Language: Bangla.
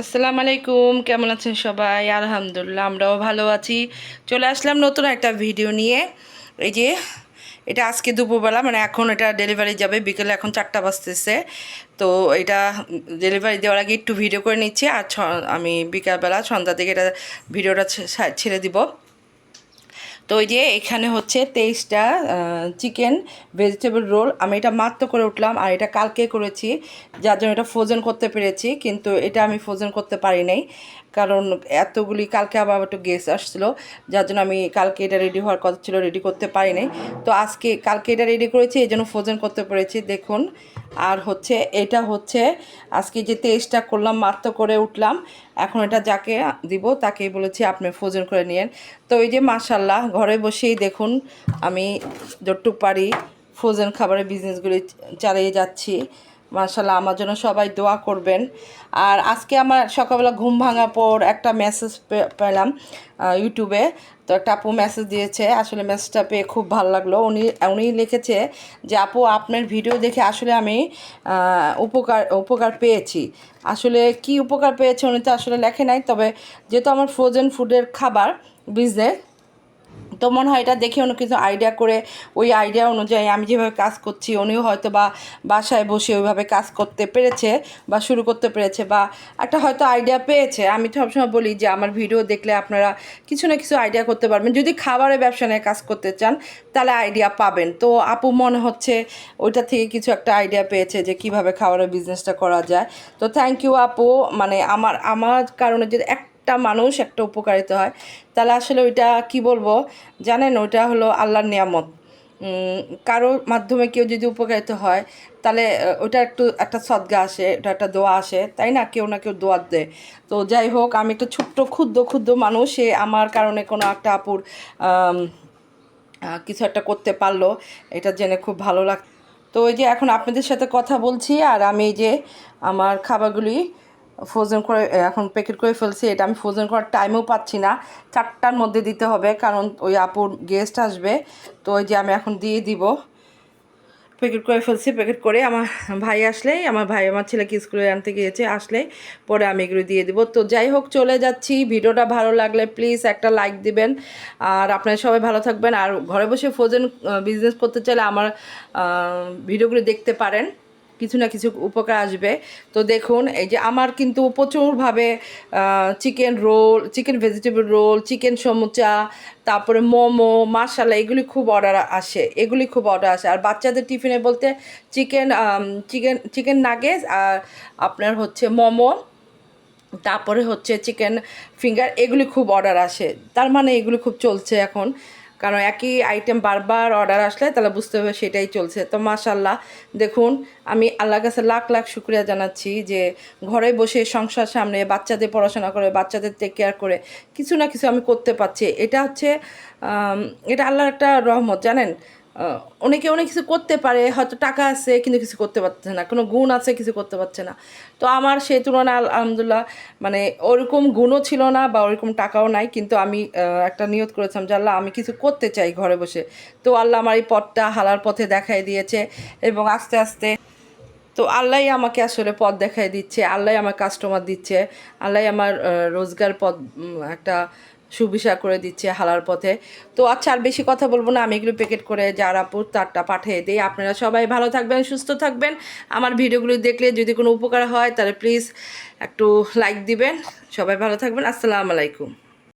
আসসালামু আলাইকুম, কেমন আছেন সবাই? আলহামদুলিল্লাহ, আমরাও ভালো আছি। চলে আসলাম নতুন একটা ভিডিও নিয়ে। এই যে, এটা আজকে দুপুরবেলা মানে এখন এটা ডেলিভারি যাবে, বিকেলে এখন চারটা বাজতেছে। তো এটা ডেলিভারি দেওয়ার আগে একটু ভিডিও করে নিচ্ছি, আর আমি বিকালবেলা সন্ধ্যা থেকে এটা ভিডিওটা ছেড়ে দিব। তো ওই যে এখানে হচ্ছে তেইশটা চিকেন ভেজিটেবল রোল আমি এটা মাত্র করে উঠলাম আর এটা কালকে করেছি, যার জন্য এটা ফ্রোজেন করতে পেরেছি, কিন্তু এটা আমি ফ্রোজেন করতে পারি নাই। কারণ এতগুলি, কালকে আবার একটু গেস্ট আসছিল, যার জন্য আমি কালকে এটা রেডি হওয়ার কথা ছিল রেডি করতে পারি নাই। তো আজকে, কালকে এটা রেডি করেছি, এই জন্য ফ্রোজেন করতে পেরেছি। দেখুন আর হচ্ছে এটা হচ্ছে আজকে যে তেইশটা করলাম, মাত্র করে উঠলাম, এখন এটা যাকে দিব তাকেই বলেছি আপনি ফোজন করে নিয়েন। তো এই যে মাশাল্লাহ ঘরে বসেই দেখুন আমি যতটুক পারি ফ্রোজেন খাবারের বিজনেসগুলি চালিয়ে যাচ্ছি। মাশাল্লাহ আমার জন্য সবাই দোয়া করবেন। আর আজকে আমার সকালবেলা ঘুম ভাঙার পর একটা মেসেজ পেলাম ইউটিউবে তো একটা আপু মেসেজ দিয়েছে, আসলে মেসেজটা পেয়ে খুব ভালো লাগল। উনি উনি লিখেছে যে, আপু, আপনার ভিডিও দেখে আসলে আমি উপকার উপকার পেয়েছি। আসলে কি উপকার পেয়েছে উনি তো আসলে লেখে নাই, তবে যেহেতু আমার ফ্রোজেন ফুডের খাবার বিজনেস তো মনে হয় এটা দেখে উনি কিছু আইডিয়া করে, ওই আইডিয়া অনুযায়ী আমি যেভাবে কাজ করছি, উনিও হয়তো বা বাসায় বসে ওইভাবে কাজ করতে পেরেছে বা শুরু করতে পেরেছে বা একটা হয়তো আইডিয়া পেয়েছে। আমি তো সবসময় বলি যে, আমার ভিডিও দেখলে আপনারা কিছু না কিছু আইডিয়া করতে পারবেন। যদি খাবারের ব্যবসা নিয়ে কাজ করতে চান, তাহলে আইডিয়া পাবেন। তো আপু মনে হচ্ছে ওইটা থেকে কিছু একটা আইডিয়া পেয়েছে যে, কীভাবে খাবারের বিজনেসটা করা যায়। তো থ্যাংক ইউ আপু। মানে আমার আমার কারণে যদি এক একটা মানুষ, একটা উপকারিত হয়। তাহলে আসলে ওইটা কি বলব? জানেন, ওইটা হলো আল্লাহর নিয়ামত। কারোর মাধ্যমে কেউ যদি উপকারিত হয়, তাহলে ওটা একটু একটা সদ্গা আসে ওটা একটা দোয়া আসে, তাই না? কেউ না কেউ দোয়া দেয়। তো যাই হোক, আমি একটা ছোট্ট, ক্ষুদ্র ক্ষুদ্র মানুষ, সে আমার কারণে কোনো একটা আপুর কিছু একটা করতে পারল। এটা জেনে খুব ভালো লাগ, তো ওই যে এখন আপনাদের সাথে কথা বলছি, আর আমি যে আমার খাবারগুলি ফ্রোজেন করে এখন প্যাকেট করে ফেলছি। এটা আমি ফ্রোজেন করার টাইমও পাচ্ছি না। চারটার মধ্যে দিতে হবে, কারণ ওই আপুর গেস্ট আসবে। তো ওই যে আমি এখন দিয়ে দিব। প্যাকেট করে ফেলছি প্যাকেট করে আমার ভাই আসলেই, আমার ভাই, আমার ছেলেকে স্কুলে আনতে গিয়েছে, আসলেই। পরে আমি এগুলো দিয়ে দিব। তো যাই হোক, চলে যাচ্ছি। ভিডিওটা ভালো লাগলে প্লিজ একটা লাইক দিবেন। আর আপনারা সবাই ভালো থাকবেন। আর ঘরে বসে ফ্রোজেন বিজনেস করতে চাইলে আমার ভিডিওগুলো দেখতে পারেন। কিছু না কিছু উপকার আসবে। তো দেখুন, এই যে আমার কিন্তু প্রচুরভাবে chicken roll chicken vegetable roll chicken samosa, তারপরে মোমো মাসালা এগুলি খুব অর্ডার আসে, এগুলি খুব অর্ডার আসে। আর বাচ্চাদের টিফিনে বলতে চিকেন চিকেন চিকেন নাগেজ আর আপনার হচ্ছে মোমো, তারপরে হচ্ছে চিকেন ফিঙ্গার এগুলি খুব অর্ডার আসে। তার মানে এগুলি খুব চলছে এখন। কারণ একই আইটেম বারবার অর্ডার আসলে তাহলে বুঝতে হবে সেটাই চলছে। তো মাশাল্লাহ দেখুন, আমি আল্লাহর কাছে লাখ লাখ শুক্রিয়া জানাচ্ছি যে ঘরে বসে সংসার সামনে বাচ্চাদের পড়াশোনা করে, বাচ্চাদের টেক কেয়ার করে, কিছু না কিছু আমি করতে পারছি। এটা হচ্ছে এটা আল্লাহর একটা রহমত, জানেন? অনেকে অনেক কিছু করতে পারে, হয়তো টাকা আছে কিন্তু কিছু করতে পারছে না, কোনো গুণ আছে কিছু করতে পারছে না। তো আমার সেই তুলনায় আল- আলহামদুলিল্লাহ মানে ওরকম গুণও ছিল না বা ওরকম টাকাও নাই, কিন্তু আমি একটা নিয়ত করেছিলাম যে আল্লাহ আমি কিছু করতে চাই ঘরে বসে। তো আল্লাহ আমার এই পথটা হালার পথে দেখাই দিয়েছে এবং আস্তে আস্তে, তো আল্লাহ আমাকে আসলে পথ দেখাই দিচ্ছে আল্লাহ আমার কাস্টমার দিচ্ছে আল্লাহ আমার রোজগার পথ একটা সুবিশা করে দিচ্ছে হালার পথে। তো আচ্ছা আর বেশি কথা বলব না, আমি এগুলো প্যাকেট করে যারা তারটা পাঠিয়ে দিই, আপনারা সবাই ভালো থাকবেন, সুস্থ থাকবেন। আমার ভিডিওগুলো দেখলে যদি কোনো উপকার হয়, তাহলে প্লিজ একটু লাইক দিবেন। সবাই ভালো থাকবেন, আসসালামু আলাইকুম।